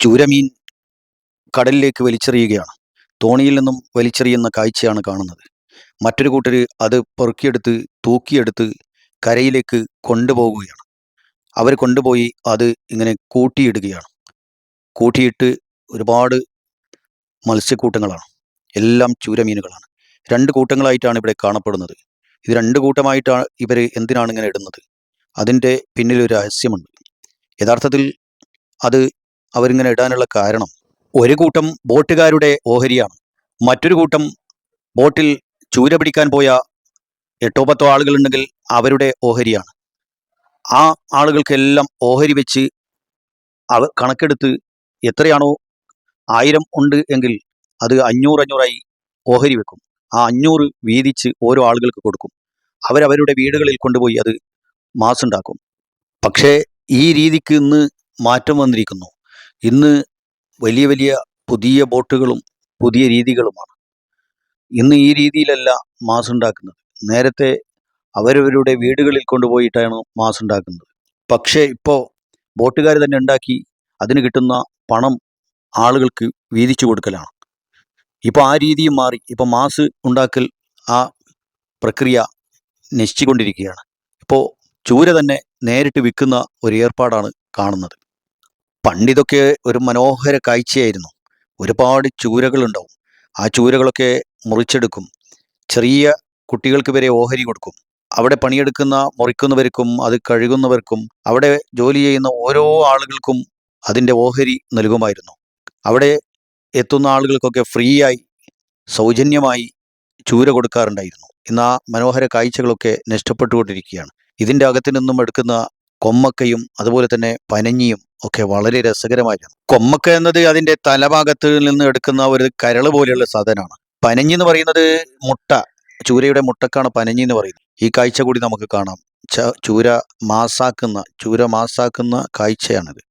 ചൂരമീൻ കടലിലേക്ക് വലിച്ചെറിയുകയാണ്. തോണിയിൽ നിന്നും വലിച്ചെറിയുന്ന കാഴ്ചയാണ് കാണുന്നത്. മറ്റൊരു കൂട്ടർ അത് പെറുക്കിയെടുത്ത് തൂക്കിയെടുത്ത് കരയിലേക്ക് കൊണ്ടുപോകുകയാണ് അവർ കൊണ്ടുപോയി അത് ഇങ്ങനെ കൂട്ടിയിടുകയാണ്. കൂട്ടിയിട്ട് ഒരുപാട് മത്സ്യക്കൂട്ടങ്ങളാണ്. എല്ലാം ചൂരമീനുകളാണ്. രണ്ട് കൂട്ടങ്ങളായിട്ടാണ് ഇവിടെ കാണപ്പെടുന്നത്. ഇത് രണ്ട് കൂട്ടമായിട്ടാണ് ഇവർ എന്തിനാണ് ഇങ്ങനെ ഇടുന്നത്? അതിന്റെ പിന്നിലൊരു രഹസ്യമുണ്ട്. യഥാർത്ഥത്തിൽ അത് അവരിങ്ങനെ ഇടാനുള്ള കാരണം ഒരു കൂട്ടം ബോട്ടുകാരുടെ ഓഹരിയാണ്. മറ്റൊരു കൂട്ടം ബോട്ടിൽ ചൂര പിടിക്കാൻ പോയ എട്ടോ പത്തോ ആളുകളുണ്ടെങ്കിൽ അവരുടെ ഓഹരിയാണ്. ആ ആളുകൾക്കെല്ലാം ഓഹരി വെച്ച് അവ കണക്കെടുത്ത് എത്രയാണോ ആയിരം ഉണ്ട് എങ്കിൽ അത് അഞ്ഞൂറ് അഞ്ഞൂറായി ഓഹരി വെക്കും. ആ അഞ്ഞൂറ് വീതിച്ച് ഓരോ ആളുകൾക്ക് കൊടുക്കും. അവരവരുടെ വീടുകളിൽ കൊണ്ടുപോയി അത് മാസുണ്ടാക്കും. പക്ഷേ ഈ രീതിക്ക് ഇന്ന് മാറ്റം വന്നിരിക്കുന്നു. ഇന്ന് വലിയ വലിയ പുതിയ ബോട്ടുകളും പുതിയ രീതികളുമാണ്. ഇന്ന് ഈ രീതിയിലല്ല മാസ് ഉണ്ടാക്കുന്നത്. നേരത്തെ അവരവരുടെ വീടുകളിൽ കൊണ്ടുപോയിട്ടാണ് മാസ് ഉണ്ടാക്കുന്നത്. പക്ഷേ ഇപ്പോൾ ബോട്ടുകാർ തന്നെ ഉണ്ടാക്കി അതിന് കിട്ടുന്ന പണം ആളുകൾക്ക് വീതിച്ചു കൊടുക്കലാണ്. ഇപ്പോൾ ആ രീതിയും മാറി. ഇപ്പോൾ മാസ് ഉണ്ടാക്കൽ ആ പ്രക്രിയ നശിച്ചുകൊണ്ടിരിക്കുകയാണ്. ഇപ്പോൾ ചൂര തന്നെ നേരിട്ട് വിൽക്കുന്ന ഒരു ഏർപ്പാടാണ് കാണുന്നത്. പണ്ടിതൊക്കെ ഒരു മനോഹര കാഴ്ചയായിരുന്നു. ഒരുപാട് ചൂരകളുണ്ടാവും. ആ ചൂരകളൊക്കെ മുറിച്ചെടുക്കും. ചെറിയ കുട്ടികൾക്ക് വരെ ഓഹരി കൊടുക്കും. അവിടെ പണിയെടുക്കുന്ന മുറിക്കുന്നവർക്കും അത് കഴുകുന്നവർക്കും അവിടെ ജോലി ചെയ്യുന്ന ഓരോ ആളുകൾക്കും അതിന്റെ ഓഹരി നൽകുമായിരുന്നു. അവിടെ എത്തുന്ന ആളുകൾക്കൊക്കെ ഫ്രീ ആയി സൗജന്യമായി ചൂര കൊടുക്കാറുണ്ടായിരുന്നു. ഇന്ന് ആ മനോഹര കാഴ്ചകളൊക്കെ നഷ്ടപ്പെട്ടുകൊണ്ടിരിക്കുകയാണ്. ഇതിന്റെ അകത്തു നിന്നും എടുക്കുന്ന കൊമ്മക്കയും അതുപോലെ തന്നെ പനഞ്ഞിയും ഒക്കെ വളരെ രസകരമായിരുന്നു. കൊമ്മക്ക എന്നത് അതിന്റെ തലഭാഗത്ത് നിന്ന് എടുക്കുന്ന ഒരു കരൾ പോലെയുള്ള സാധനമാണ്. പനഞ്ഞി എന്ന് പറയുന്നത് മുട്ട ചൂരയുടെ മുട്ടക്കാണ് പനഞ്ഞി എന്ന് പറയുന്നത്. ഈ കാഴ്ച കൂടി നമുക്ക് കാണാം. ചൂര മാസാക്കുന്ന ചൂര മാസാക്കുന്ന കാഴ്ചയാണിത്.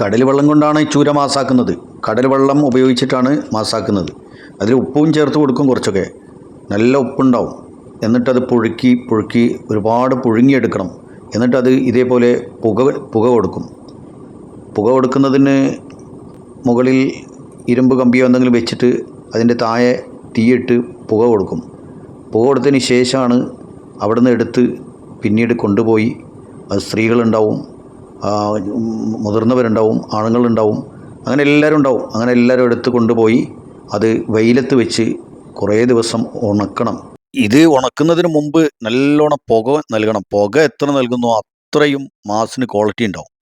കടൽ വെള്ളം കൊണ്ടാണ് ചൂര മാസാക്കുന്നത്. കടൽ വെള്ളം ഉപയോഗിച്ചിട്ടാണ് മാസാക്കുന്നത്. അതിൽ ഉപ്പും ചേർത്ത് കൊടുക്കും കുറച്ചൊക്കെ. നല്ല ഉപ്പുണ്ടാവും. എന്നിട്ടത് പുഴുക്കി പുഴുക്കി ഒരുപാട് പുഴുങ്ങിയെടുക്കണം. എന്നിട്ടത് ഇതേപോലെ പുക പുക കൊടുക്കും. പുക കൊടുക്കുന്നതിന് മുകളിൽ ഇരുമ്പ് കമ്പിയോ എന്തെങ്കിലും വെച്ചിട്ട് അതിന്റെ താഴെ തീയിട്ട് പുക കൊടുക്കും. പുക കൊടുത്തതിന് ശേഷമാണ് അവിടെ നിന്ന് എടുത്ത് പിന്നീട് കൊണ്ടുപോയി അത് സ്ത്രീകളുണ്ടാവും മുതിർന്നവരുണ്ടാവും ആണുങ്ങളുണ്ടാവും അങ്ങനെ എല്ലാവരും ഉണ്ടാവും. അങ്ങനെ എല്ലാവരും എടുത്ത് കൊണ്ടുപോയി അത് വെയിലത്ത് വെച്ച് കുറേ ദിവസം ഉണക്കണം. ഇത് ഉണക്കുന്നതിന് മുമ്പ് നല്ലോണം പുക നൽകണം. പുക എത്ര നൽകുന്നു അത്രയും മാസിന് ക്വാളിറ്റി ഉണ്ടാവും.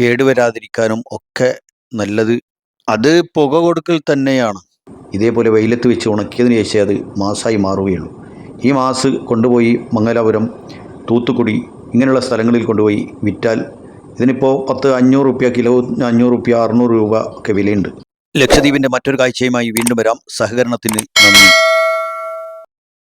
കേടുവരാതിരിക്കാനും ഒക്കെ നല്ലത്. അത് പുക കൊടുക്കൽ തന്നെയാണ്. ഇതേപോലെ വെയിലത്ത് വെച്ച് ഉണക്കിയതിന് ശേഷം അത് മാസായി മാറുകയുള്ളൂ. ഈ മാസ് കൊണ്ടുപോയി മംഗലാപുരം തൂത്തുക്കുടി ഇങ്ങനെയുള്ള സ്ഥലങ്ങളിൽ കൊണ്ടുപോയി വിറ്റാൽ ഇതിനിപ്പോൾ പത്ത് അഞ്ഞൂറ് റുപ്യ കിലോ അഞ്ഞൂറ് റുപ്യ അറുന്നൂറ് രൂപ ഒക്കെ വിലയുണ്ട്. ലക്ഷദ്വീപിന്റെ മറ്റൊരു കാഴ്ചയുമായി വീണ്ടും വരാം. സഹകരണത്തിന് നന്ദി.